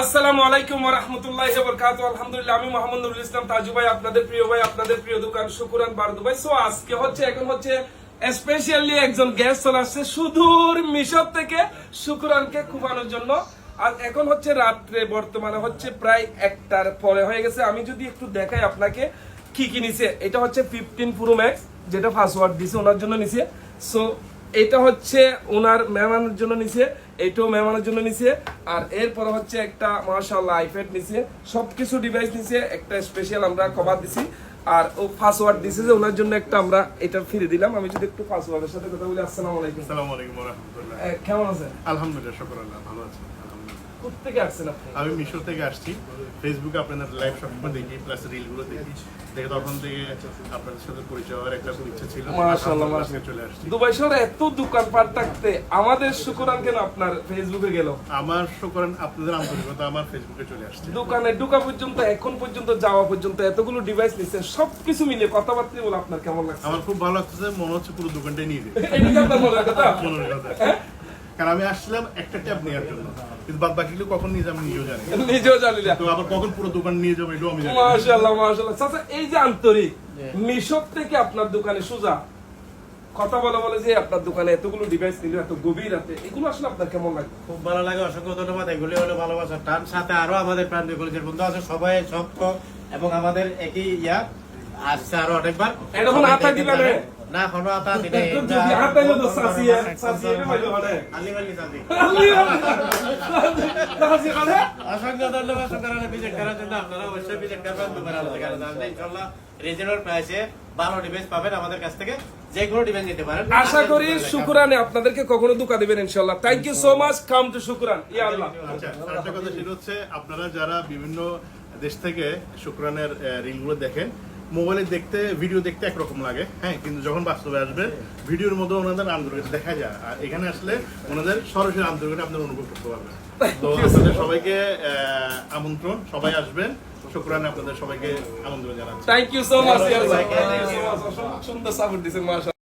আসসালামু আলাইকুম রাহমাতুল্লাহি ওয়া বারাকাতুহু। আলহামদুলিল্লাহ, আমি মোহাম্মদ নুরুল ইসলাম তাজু ভাই, আপনাদের প্রিয় ভাই, আপনাদের প্রিয় দোকান শুকুরান বারদু ভাই। সো আজকে হচ্ছে, এখন হচ্ছে স্পেশালি একজন গেস্ট চলে আসছে সুদূর মিশর থেকে শুকুরানকে খুবানোর জন্য। আর এখন হচ্ছে রাত্রে, বর্তমানে হচ্ছে প্রায় একটার পরে হয়ে গেছে। আমি যদি একটু দেখাই আপনাকে কি কি নিছে। এটা হচ্ছে ফিফটিন প্রো ম্যাক্স যেটা পাসওয়ার্ড দিছে, ওনার জন্য নিছে। সো এটা হচ্ছে ওনার মেহমানের জন্য নিছে এটাও মেহমানের জন্য নিছে আর এরপরে হচ্ছে একটা মার্শাল্লাহ আইপ্যাড নিছে সবকিছু ডিভাইস নিছে একটা স্পেশাল আমরা কভার দিছি আর ও পাসওয়ার্ড দিছে যে ওনার জন্য একটা আমরা এটা ফিরে দিলাম। আমি যদি একটু পাসওয়ার্ডের সাথে কথা বলি আসসালামু আলাইকুম। আসসালামু আলাইকুম ওয়া রাহমাতুল্লাহ। কেমন আছেন? আলহামদুলিল্লাহ শুকর আল্লাহ ভালো আছি। আলহামদুলিল্লাহ। আসছেন আপনি? আমি মিশর থেকে আসছি। ফেসবুকে আপনাদের লাইভ সবসময় দেখি প্লাস রিলগুলো দেখি। দেখে তখন থেকে আপনাদের সাথে পরিচয় হওয়ার একটা ইচ্ছা ছিল। মাশাআল্লাহ মাশাআল্লাহ। চলে আসছি। দুবাই শহরে এত দোকানপাট থাকতে আমাদের শুকুরান কেন আপনার ফেসবুকে গেল? আমার শুকরান আপনাদের আন্তরিকতা আমার ফেসবুকে চলে আসছে। দোকানে ঢুকা পর্যন্ত এখন পর্যন্ত যাওয়া পর্যন্ত এতগুলো ডিভাইস নিচ্ছে সবকিছু মিলে কথাবার্তা বলে আপনার কেমন লাগছে? আমার খুব ভালো লাগতেছে মনে হচ্ছে পুরো দোকানটাই নিয়ে যাবে এটা কি আপনার মনের কথা? মনের কথা। কারণ আমি আসছিলাম একটা ট্যাব নেওয়ার জন্য। কিন্তু বাদ বাকিগুলো কখন নিয়ে যাব নিজেও জানি। নিজেও জানি না। তো আবার কখন পুরো দোকান নিয়ে যাব এটাও আমি জানি মাশাআল্লাহ মাশাআল্লাহ। চাচা এই যে আন্তরিক থেকে আপনার দোকানে সোজা কথা বলে বলে যে আপনার দোকানে এতগুলো ডিভাইস নিল এত গভীর রাতে এগুলো আসলে আপনার কেমন লাগে? খুব ভালো লাগে অসংখ্য ধন্যবাদ। এগুলি হলো ভালোবাসার টান। সাথে আরও আমাদের প্রাণ কলেজের বন্ধু আছে সবাই সক্ষ এবং আমাদের একই ইয়া আরও অনেকবার আতা দিবেন, না? কোনো আতা দিনে যদি যদি আলি অসংখ্য ধন্যবাদ সরকারের ভিজিট করার জন্য। আপনারা অবশ্যই করবেন দুবার জানলে ইনশাল্লাহ রিজনেবল প্রাইসে ভালো ডিভাইস পাবেন আমাদের কাছ থেকে। যে কোনো ডিভাইস নিতে পারেন। আশা করি শুকুরানে আপনাদেরকে কখনো দুকা দিবেন ইনশাআল্লাহ। থ্যাংক ইউ সো মাচ কাম টু শুকুরান। ইয়া আল্লাহ। আচ্ছা কথা সেটা হচ্ছে। আপনারা যারা বিভিন্ন দেশ থেকে শুক্রানের রিলগুলো দেখেন মোবাইলে দেখতে ভিডিও দেখতে একরকম লাগে হ্যাঁ? কিন্তু যখন বাস্তবে আসবে ভিডিওর মধ্যে ওনাদের আন্তরিকতা দেখা যায়। আর এখানে আসলে ওনাদের সরাসরি আন্দোলন আপনারা অনুভব করতে পারবেন। তো আপনাদের সবাইকে আমন্ত্রণ। সবাই আসবেন। শুক্রানে আপনাদের সবাইকে আমন্ত্রণ জানাচ্ছি। থ্যাংক ইউ সো মাচ সুন্দর সাপোর্ট মাশাআল্লাহ